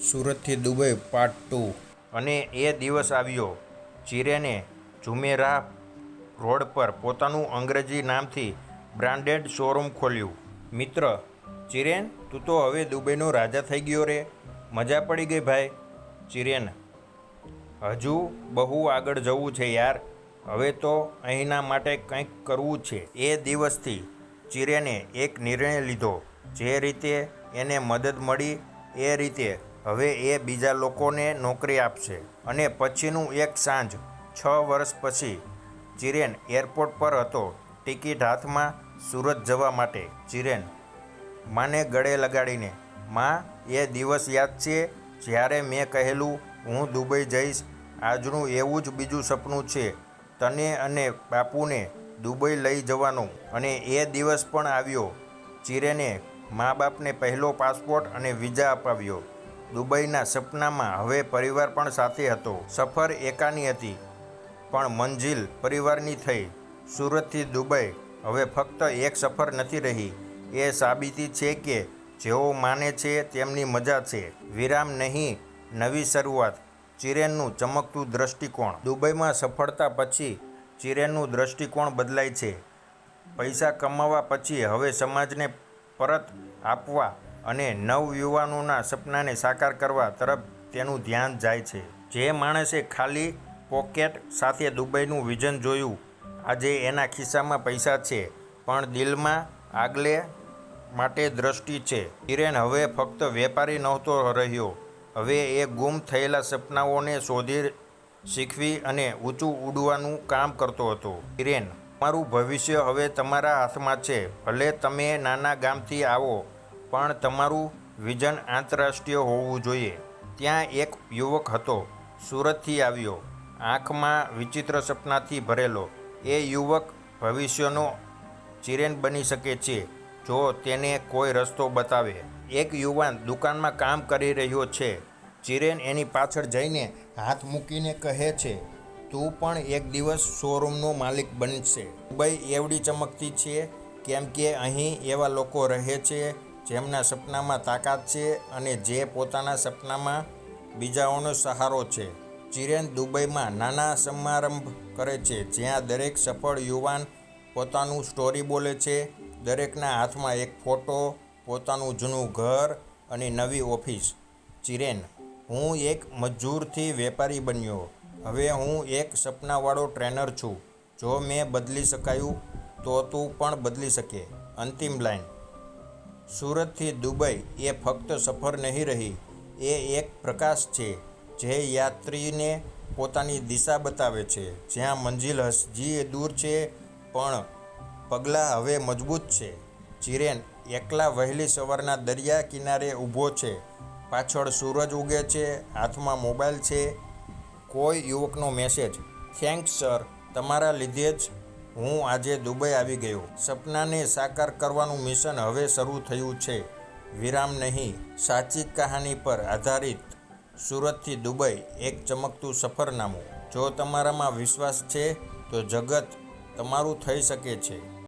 સુરતથી Dubai part two અને એ દિવસ આવ્યો ચિરેને ઝુમેરા રોડ પર પોતાનું અંગ્રેજી નામથી બ્રાન્ડેડ શોરૂમ ખોલ્યું. મિત્ર, ચિરેન, તું તો હવે દુબઈનો રાજા થઈ ગયો રે. મજા પડી ગઈ ભાઈ. ચિરેન, હજુ બહુ આગળ જવું છે યાર. હવે તો અહીંના માટે કંઈક કરવું છે. એ દિવસથી ચિરેને એક નિર્ણય લીધો. જે રીતે એને મદદ મળી, એ રીતે હવે એ બીજા લોકોને નોકરી આપશે. અને પછીનું એક સાંજ, છ વર્ષ પછી, ચિરેન એરપોર્ટ પર હતો. ટિકિટ હાથમાં સુરત જવા માટે. ચિરેન, માને ગળે લગાડીને. માં, એ દિવસ યાદ છે? જ્યારે મેં કહેલું, હું દુબઈ જઈશ. આજનું એવું જ બીજું સપનું છે. તને અને બાપુને દુબઈ લઈ જવાનું. અને એ દિવસ પણ આવ્યો. ચિરેને મા બાપને પહેલો પાસપોર્ટ અને વિઝા અપાવ્યો. દુબઈના સપનામાં હવે પરિવાર પણ સાથે હતો. સફર એકાની હતી, પણ મંજિલ પરિવારની થઈ. સુરતથી દુબઈ, હવે ફક્ત એક સફર નથી રહી. એ સાબિતી છે કે જેઓ માને છે તેમની મજા છે. વિરામ નહીં, નવી શરૂઆત. ચિરેનનું ચમકતું દ્રષ્ટિકોણ. દુબઈમાં સફળતા પછી ચિરેનનું દ્રષ્ટિકોણ બદલાય છે. પૈસા કમાવા પછી હવે સમાજને પરત આપવા અને નવયુવાનોના સપનાને સાકાર કરવા તરફ તેનું ધ્યાન જાય છે. જે માણસે ખાલી પોકેટ સાથે દુબઈનું વિઝન જોયું. આજે એના ખિસ્સામાં પૈસા છે, પણ દિલમાં આગલે માટે દ્રષ્ટિ છે. કિરેન હવે ફક્ત વેપારી નહોતો રહ્યો. હવે એ ગુમ થયેલા સપનાઓને શોધી શીખવી અને ઊંચું ઉડવાનું કામ કરતો હતો. કિરેન તમારું ભવિષ્ય હવે તમારા હાથમાં છે. ભલે તમે નાના ગામથી આવો પણ તમારું વિઝન આંતરરાષ્ટ્રીય હોવું જોઈએ. ત્યાં એક યુવક હતો, સુરતથી આવ્યો. આંખમાં વિચિત્ર સપનાથી ભરેલો. એ યુવક ભવિષ્યનો ચિરેન બની શકે છે. જો તેને કોઈ રસ્તો બતાવે. એક યુવાન દુકાનમાં કામ કરી રહ્યો છે. ચિરેન એની પાછળ જઈને હાથ મૂકીને કહે છે, તું પણ એક દિવસ શોરૂમનો માલિક બનશે. દુબઈ એવડી ચમકતી છે, કેમ કે અહીં એવા લોકો રહે છે જેમના સપનામાં તાકાત છે અને જે પોતાના સપનામાં બીજાઓનો સહારો છે. ચિરેન દુબઈમાં નાના સમારંભ કરે છે, જ્યાં દરેક સફળ યુવાન પોતાનું સ્ટોરી બોલે છે, દરેકના હાથમાં એક ફોટો, પોતાનું જૂનું ઘર અને નવી ઓફિસ. ચિરેન, હું એક મજૂરથી વેપારી બન્યો. હવે હું એક સપનાવાળો ટ્રેનર છું. જો મેં બદલી શકાયું, તો તું પણ બદલી શકે. અંતિમ લાઈન. સુરતથી દુબઈ એ ફક્ત સફર નહીં રહી, એ એક પ્રકાશ છે જે યાત્રીને પોતાની દિશા બતાવે છે. જ્યાં મંજિલ હજી દૂર છે, પણ પગલાં હવે મજબૂત છે. ચિરેન એકલા વહેલી સવારના દરિયા કિનારે ઊભો છે. પાછળ સૂરજ ઉગે છે, હાથમાં મોબાઈલ છે. કોઈ યુવકનો મેસેજ થેન્ક્સ સર તમારા લીધે જ હું આજે દુબઈ આવી ગયો. સપનાને સાકાર કરવાનું મિશન હવે શરૂ થયું છે. વિરામ નહીં, સાચી કહાની પર આધારિત સુરતથી દુબઈ એક ચમકતું સફરનામું. જો તમારામાં વિશ્વાસ છે, તો જગત તમારું થઈ શકે છે.